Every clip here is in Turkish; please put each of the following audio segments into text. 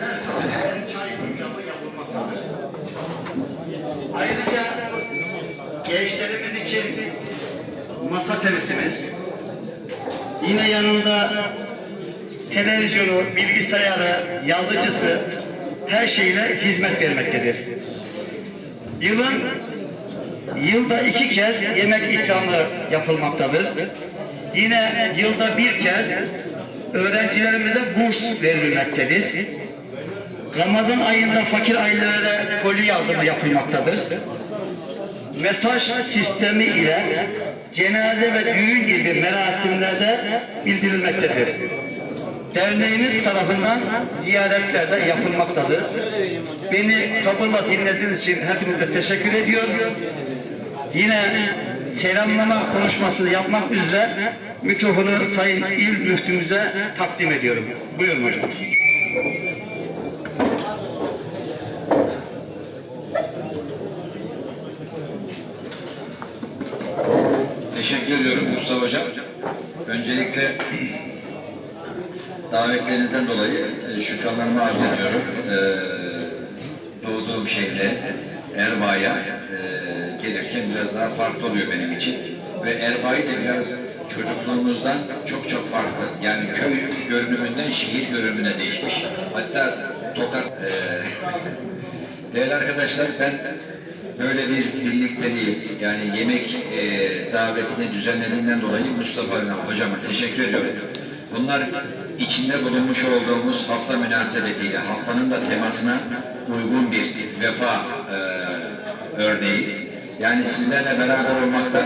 her çay ikramı yapılmaktadır. Ayrıca gençlerimiz için masa tenisimiz, yine yanında televizyonu, bilgisayarı, yazıcısı her şeyle hizmet vermektedir. Yılın yılda iki kez yemek ikramı yapılmaktadır. Yine yılda bir kez öğrencilerimize burs verilmektedir. Ramazan ayında fakir ailelere koli yardımı yapılmaktadır. Mesaj sistemi ile cenaze ve düğün gibi merasimlerde bildirilmektedir. Derneğimiz tarafından ziyaretler de yapılmaktadır. Beni sabırla dinlediğiniz için hepinize teşekkür ediyorum. Yine selamlama konuşması yapmak üzere mikrofonu Sayın İl Müftümüze takdim ediyorum. Buyurun hocam. Teşekkür ediyorum Mustafa Hocam. Öncelikle davetlerinizden dolayı e, şükranlarımı arz ediyorum. Ee, doğduğum şehre, Erbaa'ya e, gelirken biraz daha farklı oluyor benim için. Ve Erbaa'yı da biraz çocukluğumuzdan çok çok farklı. Yani köy görünümünden şehir görünümüne değişmiş. Hatta Tokat e, Değerli arkadaşlar ben böyle bir birlikteliği yani yemek e, davetini düzenlediğinden dolayı Mustafa hocama teşekkür ediyorum. Bunlar içinde bulunmuş olduğumuz hafta münasebetiyle haftanın da temasına uygun bir vefa e, örneği. Yani sizlerle beraber olmaktan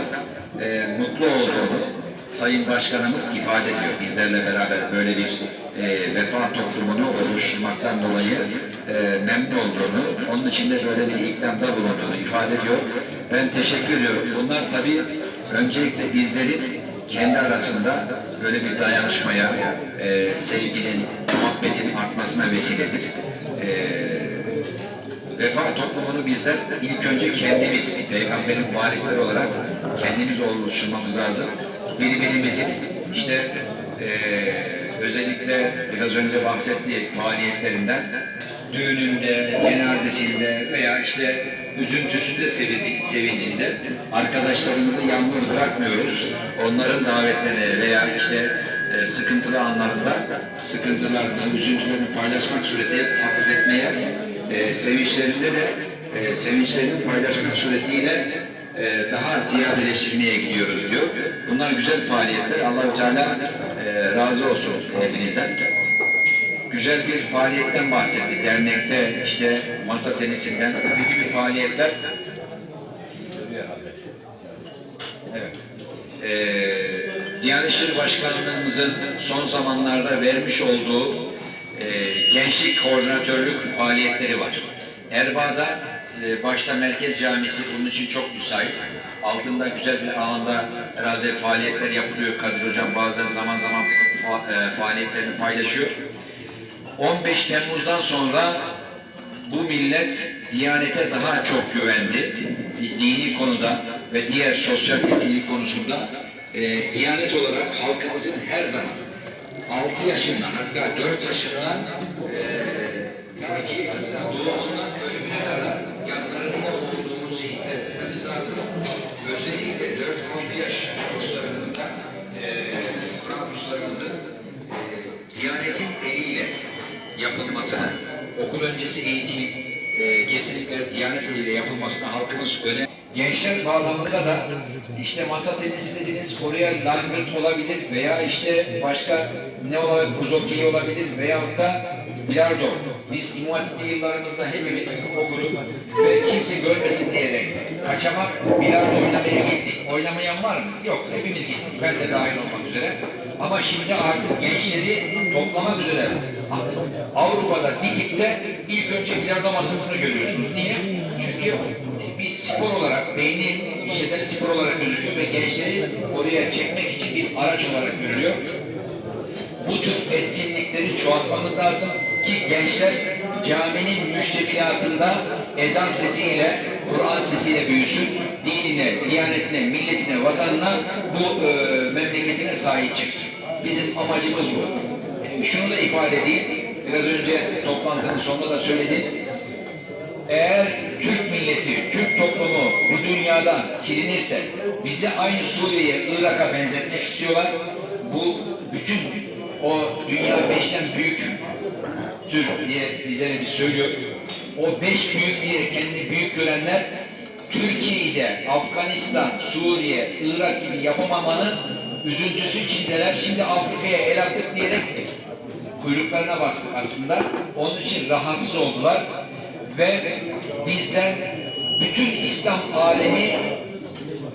e, mutlu olduğunu Sayın Başkanımız ifade ediyor. Bizlerle beraber böyle bir e, vefa toplumunu oluşturmaktan dolayı e, memnun olduğunu, onun için de böyle bir ikramda bulunduğunu ifade ediyor. Ben teşekkür ediyorum. Bunlar tabii öncelikle bizlerin kendi arasında böyle bir dayanışmaya, e, sevginin, muhabbetin artmasına vesiledir. E, Vefa toplumunu bizler ilk önce kendimiz, peygamberin varisleri olarak kendimiz oluşturmamız lazım. Birbirimizin işte eee özellikle biraz önce bahsettiği faaliyetlerinden düğününde, cenazesinde veya işte üzüntüsünde, sevi- sevincinde arkadaşlarımızı yalnız bırakmıyoruz. Onların davetlerine veya işte e, sıkıntılı anlarında sıkıntılarını, üzüntülerini paylaşmak suretiyle hafifletmeye, e, sevinçlerinde de e, sevinçlerini paylaşmak suretiyle e, daha ziyadeleştirmeye gidiyoruz diyor. Bunlar güzel faaliyetler. Allahu Teala e, razı olsun hepinizden. Güzel bir faaliyetten bahsetti. Dernekte işte masa tenisinden bu gibi faaliyetler Evet. Ee, Diyanet İşleri Başkanlığımızın son zamanlarda vermiş olduğu e, gençlik koordinatörlük faaliyetleri var. Erbaa'da e, başta Merkez Camisi bunun için çok müsait. Altında güzel bir alanda herhalde faaliyetler yapılıyor. Kadir Hocam bazen zaman zaman fa- e, faaliyetlerini paylaşıyor. 15 Temmuz'dan sonra bu millet Diyanete daha çok güvendi. Dini konuda ve diğer sosyal etkinlik konusunda e, Diyanet olarak halkımızın her zaman 6 yaşından hatta 4 yaşından e, ta hatta doğumundan yapılmasını, okul öncesi eğitimin e, kesinlikle Diyanet eliyle yapılmasına halkımız öne Gençler bağlamında da işte masa tenisi dediniz, oraya langırt olabilir veya işte başka ne olabilir, buzokey olabilir veyahut da bilardo. Biz İmam Hatipli yıllarımızda hepimiz okuduk ve kimse görmesin diyerek kaçamak bilardo oynamaya gittik. Oynamayan var mı? Yok, hepimiz gittik. Ben de dahil olmak üzere. Ama şimdi artık gençleri toplamak üzere Avrupa'da Dikit'te ilk önce bilardo masasını görüyorsunuz. Niye? Çünkü bir spor olarak, beyni işleten spor olarak gözüküyor ve gençleri oraya çekmek için bir araç olarak görülüyor. Bu tür etkinlikleri çoğaltmamız lazım ki gençler caminin müştefilatında ezan sesiyle, Kur'an sesiyle büyüsün, dinine, diyanetine, milletine, vatanına, bu e, memleketine sahip çıksın. Bizim amacımız bu. Şunu da ifade edeyim, biraz önce toplantının sonunda da söyledim. Eğer Türk milleti, Türk toplumu bu dünyadan silinirse, bizi aynı Suriye'ye, Irak'a benzetmek istiyorlar. Bu bütün o dünya beşten büyük Türk diye liderimiz söylüyor. O beş büyük diye kendini büyük görenler Türkiye'yi de Afganistan, Suriye, Irak gibi yapamamanın üzüntüsü içindeler. Şimdi Afrika'ya el attık diyerek kuyruklarına bastık aslında. Onun için rahatsız oldular. Ve bizden bütün İslam alemi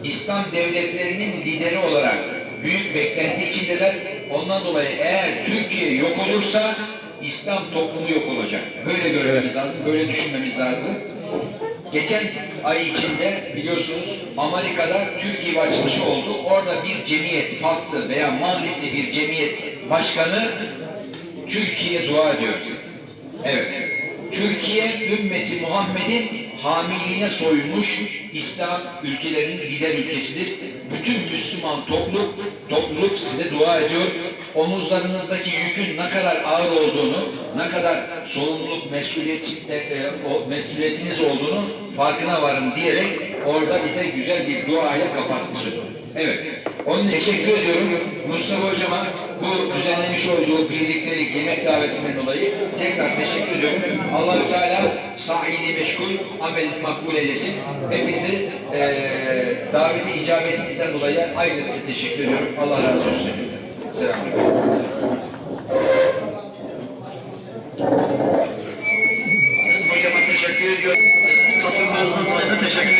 İslam devletlerinin lideri olarak büyük beklenti içindeler. Ondan dolayı eğer Türkiye yok olursa İslam toplumu yok olacak. Böyle görmemiz lazım, böyle düşünmemiz lazım. Geçen ay içinde biliyorsunuz Amerika'da Türk gibi açılışı oldu. Orada bir cemiyet, Faslı veya Mağripli bir cemiyet başkanı Türkiye dua ediyor. Evet. Türkiye ümmeti Muhammed'in hamiliğine soyulmuş İslam ülkelerinin lider ülkesidir. Bütün Müslüman topluluk, topluluk size dua ediyor. Omuzlarınızdaki yükün ne kadar ağır olduğunu, ne kadar sorumluluk, mesuliyet, e, o mesuliyetiniz olduğunu farkına varın diyerek orada bize güzel bir dua ile kapattı sözü. Evet. Onun teşekkür ediyorum Mustafa Hocama bu düzenlemiş olduğu birliktelik yemek davetinden dolayı tekrar teşekkür ediyorum. Allahü Teala sahili meşgul, amel makbul eylesin. Hepinizi eee daveti icabetinizden dolayı ayrıca teşekkür ediyorum. Allah razı olsun hepinize. Selamünaleyküm. Hocama teşekkür ediyorum. Katılmanızdan dolayı teşekkür